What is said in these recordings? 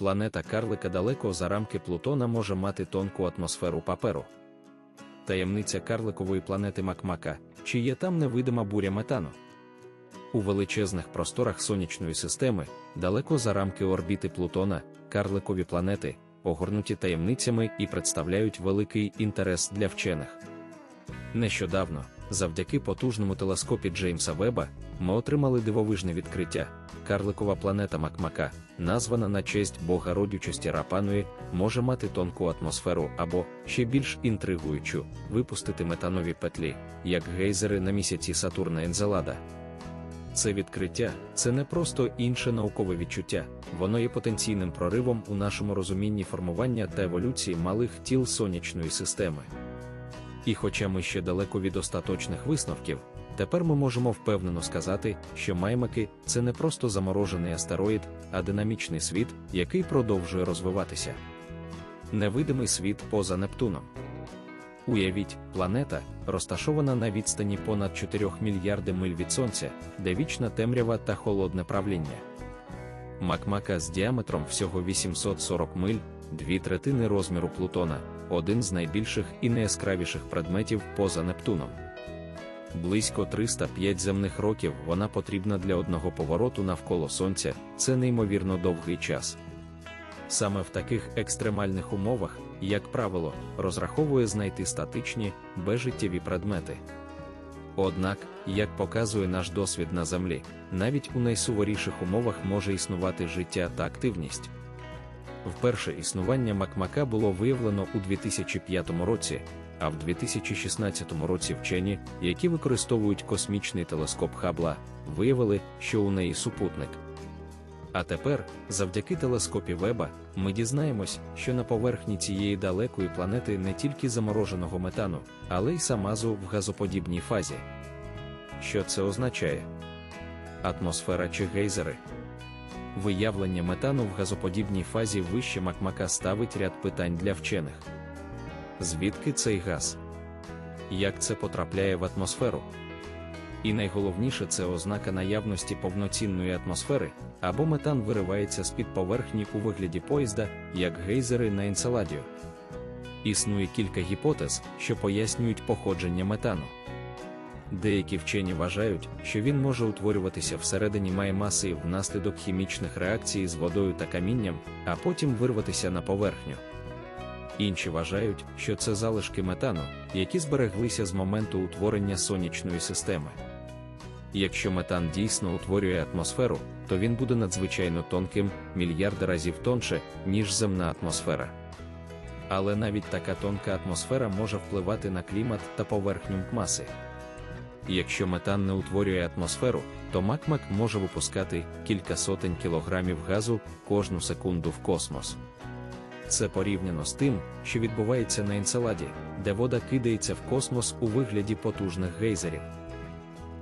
планета Карлика далеко за рамки Плутона може мати тонку атмосферу паперу. Таємниця карликової планети Макмака, чи є там невидима буря метану. У величезних просторах сонячної системи, далеко за рамки орбіти Плутона, карликові планети, огорнуті таємницями і представляють великий інтерес для вчених. Нещодавно, завдяки потужному телескопі Джеймса Веба, ми отримали дивовижне відкриття. Карликова планета Макмака, названа на честь бога родючості Рапануї, може мати тонку атмосферу або, ще більш інтригуючу, випустити метанові петлі, як гейзери на місяці Сатурна Ензелада. Це відкриття це не просто інше наукове відчуття, воно є потенційним проривом у нашому розумінні формування та еволюції малих тіл сонячної системи. І хоча ми ще далеко від остаточних висновків, тепер ми можемо впевнено сказати, що маймаки це не просто заморожений астероїд, а динамічний світ, який продовжує розвиватися. Невидимий світ поза Нептуном. Уявіть, планета, розташована на відстані понад 4 мільярди миль від Сонця, де вічна темрява та холодне правління. Макмака з діаметром всього 840 миль, дві третини розміру Плутона, один з найбільших і найяскравіших предметів поза Нептуном. Близько 305 земних років вона потрібна для одного повороту навколо Сонця, це неймовірно довгий час. Саме в таких екстремальних умовах, як правило, розраховує знайти статичні, безжиттєві предмети. Однак, як показує наш досвід на Землі, навіть у найсуворіших умовах може існувати життя та активність. Вперше існування Макмака було виявлено у 2005 році, а в 2016 році вчені, які використовують космічний телескоп Хабла, виявили, що у неї супутник. А тепер, завдяки телескопі Веба, ми дізнаємось, що на поверхні цієї далекої планети не тільки замороженого метану, але й самазу в газоподібній фазі. Що це означає? Атмосфера чи гейзери? Виявлення метану в газоподібній фазі вище Макмака ставить ряд питань для вчених. Звідки цей газ? Як це потрапляє в атмосферу? І найголовніше це ознака наявності повноцінної атмосфери, або метан виривається з-під поверхні у вигляді поїзда, як гейзери на Енцеладію. Існує кілька гіпотез, що пояснюють походження метану. Деякі вчені вважають, що він може утворюватися всередині маємаси внаслідок хімічних реакцій з водою та камінням, а потім вирватися на поверхню. Інші вважають, що це залишки метану, які збереглися з моменту утворення сонячної системи. Якщо метан дійсно утворює атмосферу, то він буде надзвичайно тонким, мільярди разів тонше, ніж земна атмосфера. Але навіть така тонка атмосфера може впливати на клімат та поверхню маси. Якщо метан не утворює атмосферу, то макмак може випускати кілька сотень кілограмів газу кожну секунду в космос. Це порівняно з тим, що відбувається на Енцеладі, де вода кидається в космос у вигляді потужних гейзерів.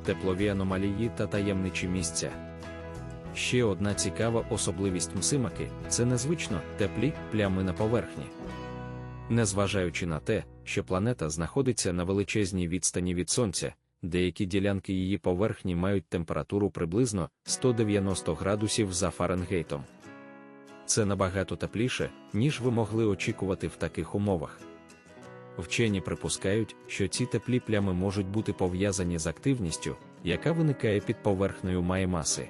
Теплові аномалії та таємничі місця. Ще одна цікава особливість Мсимаки це незвично теплі плями на поверхні. Незважаючи на те, що планета знаходиться на величезній відстані від Сонця, деякі ділянки її поверхні мають температуру приблизно 190 градусів за Фаренгейтом. Це набагато тепліше, ніж ви могли очікувати в таких умовах. Вчені припускають, що ці теплі плями можуть бути пов'язані з активністю, яка виникає під поверхнею маємаси.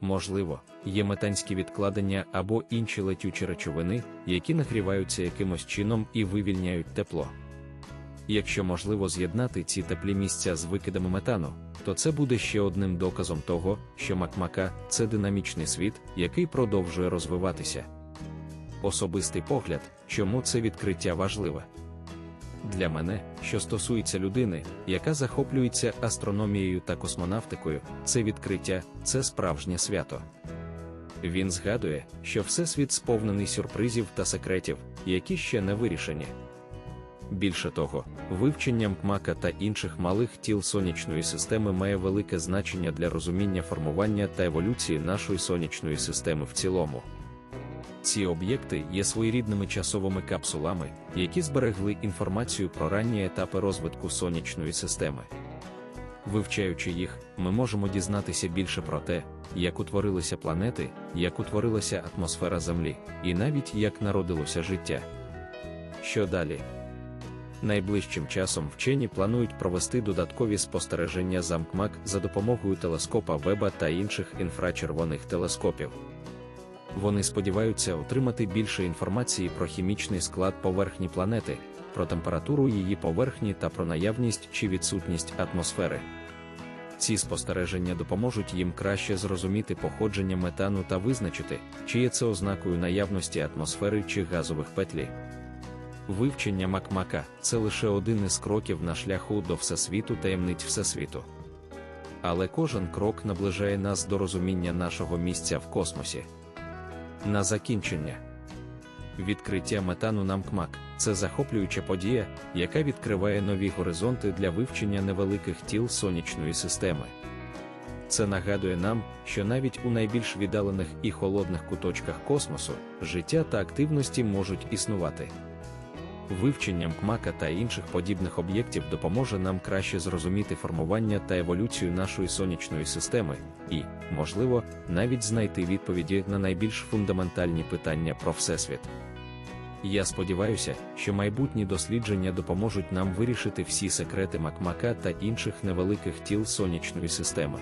Можливо, є метанські відкладення або інші летючі речовини, які нагріваються якимось чином і вивільняють тепло. Якщо можливо з'єднати ці теплі місця з викидами метану, то це буде ще одним доказом того, що Макмака це динамічний світ, який продовжує розвиватися. Особистий погляд, чому це відкриття важливе. Для мене, що стосується людини, яка захоплюється астрономією та космонавтикою, це відкриття це справжнє свято. Він згадує, що всесвіт сповнений сюрпризів та секретів, які ще не вирішені. Більше того, вивчення мкмака та інших малих тіл сонячної системи має велике значення для розуміння формування та еволюції нашої сонячної системи в цілому. Ці об'єкти є своєрідними часовими капсулами, які зберегли інформацію про ранні етапи розвитку сонячної системи. Вивчаючи їх, ми можемо дізнатися більше про те, як утворилися планети, як утворилася атмосфера Землі, і навіть як народилося життя. Що далі? Найближчим часом вчені планують провести додаткові спостереження за МКМАК за допомогою телескопа Веба та інших інфрачервоних телескопів. Вони сподіваються отримати більше інформації про хімічний склад поверхні планети, про температуру її поверхні та про наявність чи відсутність атмосфери. Ці спостереження допоможуть їм краще зрозуміти походження метану та визначити, чи є це ознакою наявності атмосфери чи газових петлі. Вивчення Макмака це лише один із кроків на шляху до всесвіту таємниць всесвіту. Але кожен крок наближає нас до розуміння нашого місця в космосі. На закінчення. Відкриття метану на МКМАК це захоплююча подія, яка відкриває нові горизонти для вивчення невеликих тіл сонячної системи. Це нагадує нам, що навіть у найбільш віддалених і холодних куточках космосу життя та активності можуть існувати. Вивчення МКМАКа та інших подібних об'єктів допоможе нам краще зрозуміти формування та еволюцію нашої сонячної системи і, можливо, навіть знайти відповіді на найбільш фундаментальні питання про Всесвіт. Я сподіваюся, що майбутні дослідження допоможуть нам вирішити всі секрети Макмака та інших невеликих тіл сонячної системи.